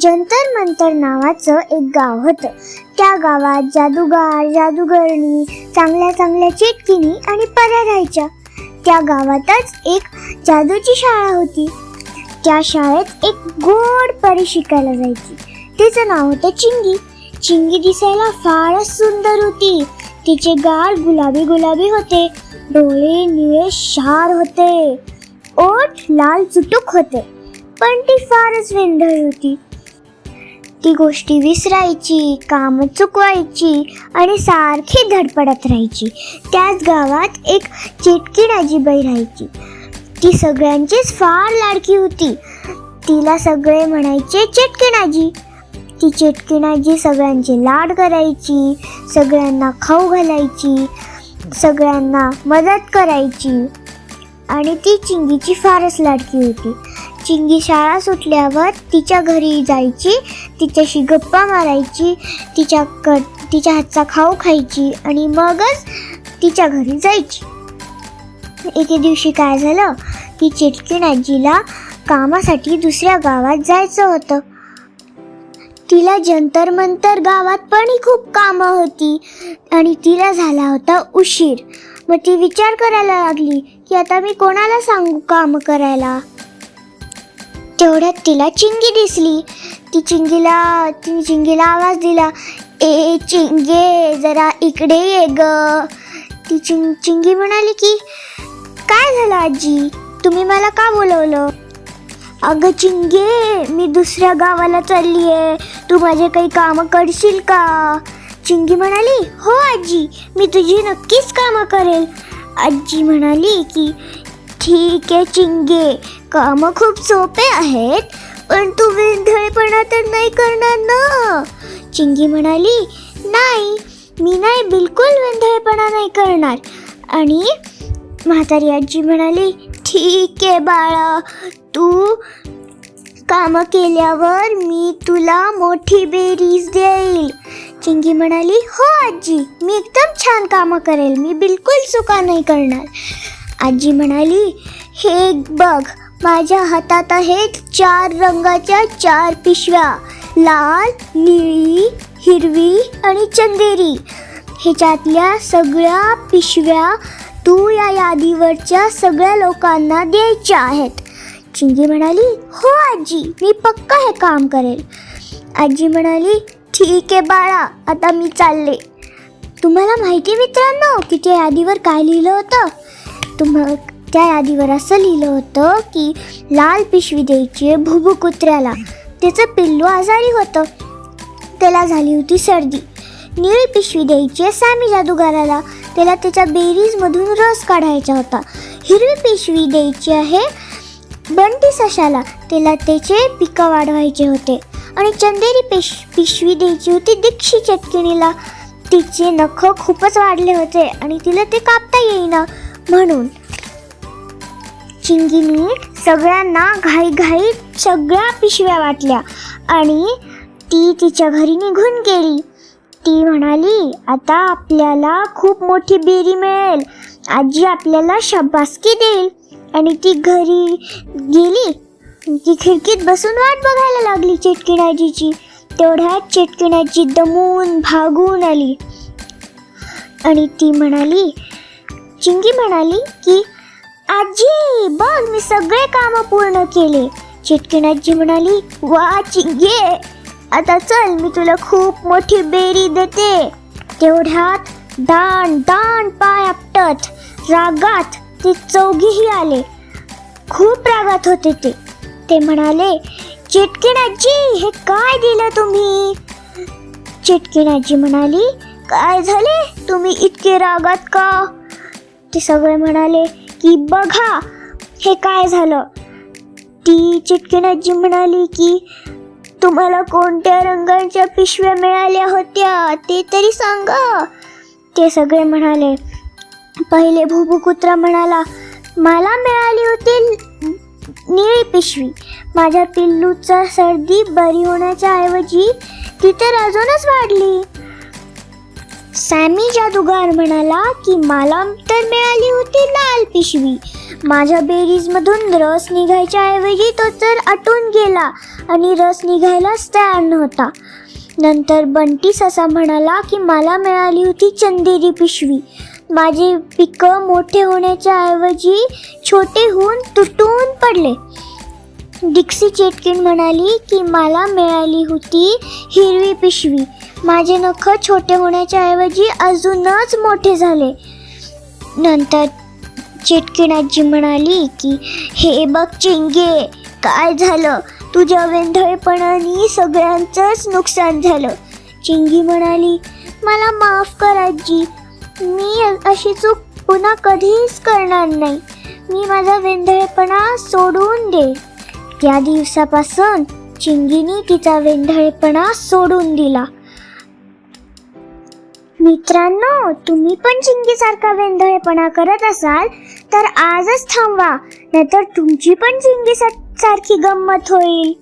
जंतर मंतर नावाचं एक गाव होतं. त्या गावात जादूगार जादूगरणी चांगल्या चांगल्या चिटकिनी आणि पऱ्या राहायच्या. त्या गावातच एक जादूची शाळा होती. त्या शाळेत एक गोड परी शिकायला जायची. तिचं नाव होतं चिंगी. चिंगी दिसायला फारच सुंदर होती. तिचे गाल गुलाबी गुलाबी होते. डोळे निळे शार होते. ओठ लाल चुटूक होते. पण ती फारच वेंधळ होती. ती गोष्टी विसरायची काम चुकवायची आणि सारखी धडपडत राहायची. त्याच गावात एक चिटकीण आजीबाई राहायची. ती सगळ्यांचीच फार लाडकी होती. तिला सगळे म्हणायचे चिटकीण आजी. ती चिटकीण आजी सगळ्यांचे लाड करायची सगळ्यांना खाऊ घालायची सगळ्यांना मदत करायची. आणि ती चिंगीची फारच लाडकी होती. चिंगी शाळा सुटल्यावर तिच्या घरी जायची. तिच्याशी गप्पा मारायची. तिच्या क तिच्या हातचा खाऊ खायची आणि मगच तिच्या घरी जायची. एके दिवशी काय झालं? की चिटकीण आजीला कामासाठी दुसऱ्या गावात जायचं होतं. तिला जंतर मंतर गावात पण खूप कामं होती आणि तिला झाला होता उशीर. मग ती विचार करायला लागली की आता मी कोणाला सांगू काम करायला? तेवढ्यात तिला चिंगी दिसली. ती चिंगीला तिने चिंगीला आवाज दिला. ए चिंगे जरा इकडे ये ग. ती चिंग चिंगी म्हणाली की काय झालं आजी? तुम्ही मला का बोलवलं? अगं चिंगे मी दुसऱ्या गावाला चालली आहे तू माझे काही कामं करशील का? चिंगी म्हणाली हो आजी मी तुझी नक्कीच कामं करेल. आजी म्हणाली की ठीक आहे चिंगे. कामं खूप सोपे आहेत पण तू विंधळपणा तर नाही करणार ना. चिंगी म्हणाली नाही मी नाही बिलकुल विंधळपणा नाही करणार. आणि म्हातारी आजी म्हणाली ठीक आहे बाळा तू कामं केल्यावर मी तुला मोठी बेरीज देईल. चिंगी म्हणाली हो आजी मी एकदम छान कामं करेल मी बिलकुल चुका नाही करणार. आजी म्हणाली हे बघ माझ्या हातात आहेत चार रंगाच्या चार पिशव्या. लाल निळी हिरवी आणि चंदेरी. ह्याच्यातल्या सगळ्या पिशव्या तू या यादीवरच्या सगळ्या लोकांना द्यायच्या आहेत. चिंगी म्हणाली हो आजी मी पक्का हे काम करेल. आजी म्हणाली ठीक आहे बाळा आता मी चालले. तुम्हाला माहिती मित्रांनो की त्या यादीवर काय लिहिलं होतं? तुम त्या यादीवर असं लिहिलं होतं की लाल पिशवी द्यायची आहे भुभू कुत्र्याला. त्याचं पिल्लू आजारी होतं. त्याला झाली होती सर्दी. निळी पिशवी द्यायची आहे सॅमी जादूगाराला. त्याला त्याच्या बेरीजमधून रस काढायचा होता. हिरवी पिशवी द्यायची आहे बंटी सशाला. त्याला त्याचे पिकं वाढवायचे होते. आणि चंदेरी पिश पिशवी द्यायची होती दीक्षी चटकिणीला. तिचे नख खूपच वाढले होते आणि तिला ते कापता येईना. म्हणून चिंगीनी सगळ्यांना घाईघाईत सगळ्या पिशव्या वाटल्या आणि ती तिच्या घरी निघून गेली. ती म्हणाली आता आपल्याला खूप मोठी बेरी मिळेल. आजी आपल्याला शाबासकी देईल. आणि ती घरी गेली. ती खिडकीत बसून वाट बघायला लागली चेटकिणाजीची. तेवढ्यात चेटकिणाजी दमून भागून आली. आणि ती म्हणाली चिंगी म्हणाली की आजी बघ मी सगळे काम पूर्ण केले. चिटकीण आजी म्हणाली वा चिंगे आता चल मी तुला खूप मोठी बेरी देते. तेवढ्यात दान दान पाय आपटत रागात ते चौघीही आले. खूप रागात होते ते. ते म्हणाले चिटकीण हे काय दिलं तुम्ही? चिटकीण म्हणाली काय झाले? तुम्ही इतके रागात का? ते सगळे म्हणाले की बघा हे काय झालं? ती चिटकीण आजी म्हणाली की तुम्हाला कोणत्या रंगाच्या पिशव्या मिळाल्या होत्या ते तरी सांगा. ते सगळे म्हणाले पहिले भूभू कुत्रा म्हणाला मला मिळाली होती निळी पिशवी. माझ्या पिल्लूचा सर्दी बरी होण्याच्या ऐवजी ती तर अजूनच वाढली. सॅमी जादूगार म्हणाला की मला तर मिळाली होती लाल पिशवी. माझ्या बेरीजमधून रस निघायच्या ऐवजी तो तर आटून गेला आणि रस निघायलाच तयार नव्हता. नंतर बंटी ससा म्हणाला की मला मिळाली होती चंदेरी पिशवी. माझे पिकं मोठे होण्याच्या ऐवजी छोटे होऊन तुटून पडले. डिक्सी चेटकिन म्हणाली की मला मिळाली होती हिरवी पिशवी. माझे नख छोटे होण्याच्या ऐवजी अजूनच मोठे झाले. नंतर चिटकिणाजी म्हणाली की हे बघ चिंगे काय झालं? तुझ्या वेंधळेपणाने सगळ्यांचंच नुकसान झालं. चिंगी म्हणाली मला माफ कर आजी. मी अशी चूक पुन्हा कधीच करणार नाही. मी माझा वेंधळेपणा सोडून दे. त्या दिवसापासून चिंगीनी तिचा वेंधळेपणा सोडून दिला. मित्रांनो तुम्ही पण चिंगीसारखा वेंधळेपणा करत असाल तर आजच थांबवा. नाहीतर तुमची पण चिंगी सारखी गंमत होईल.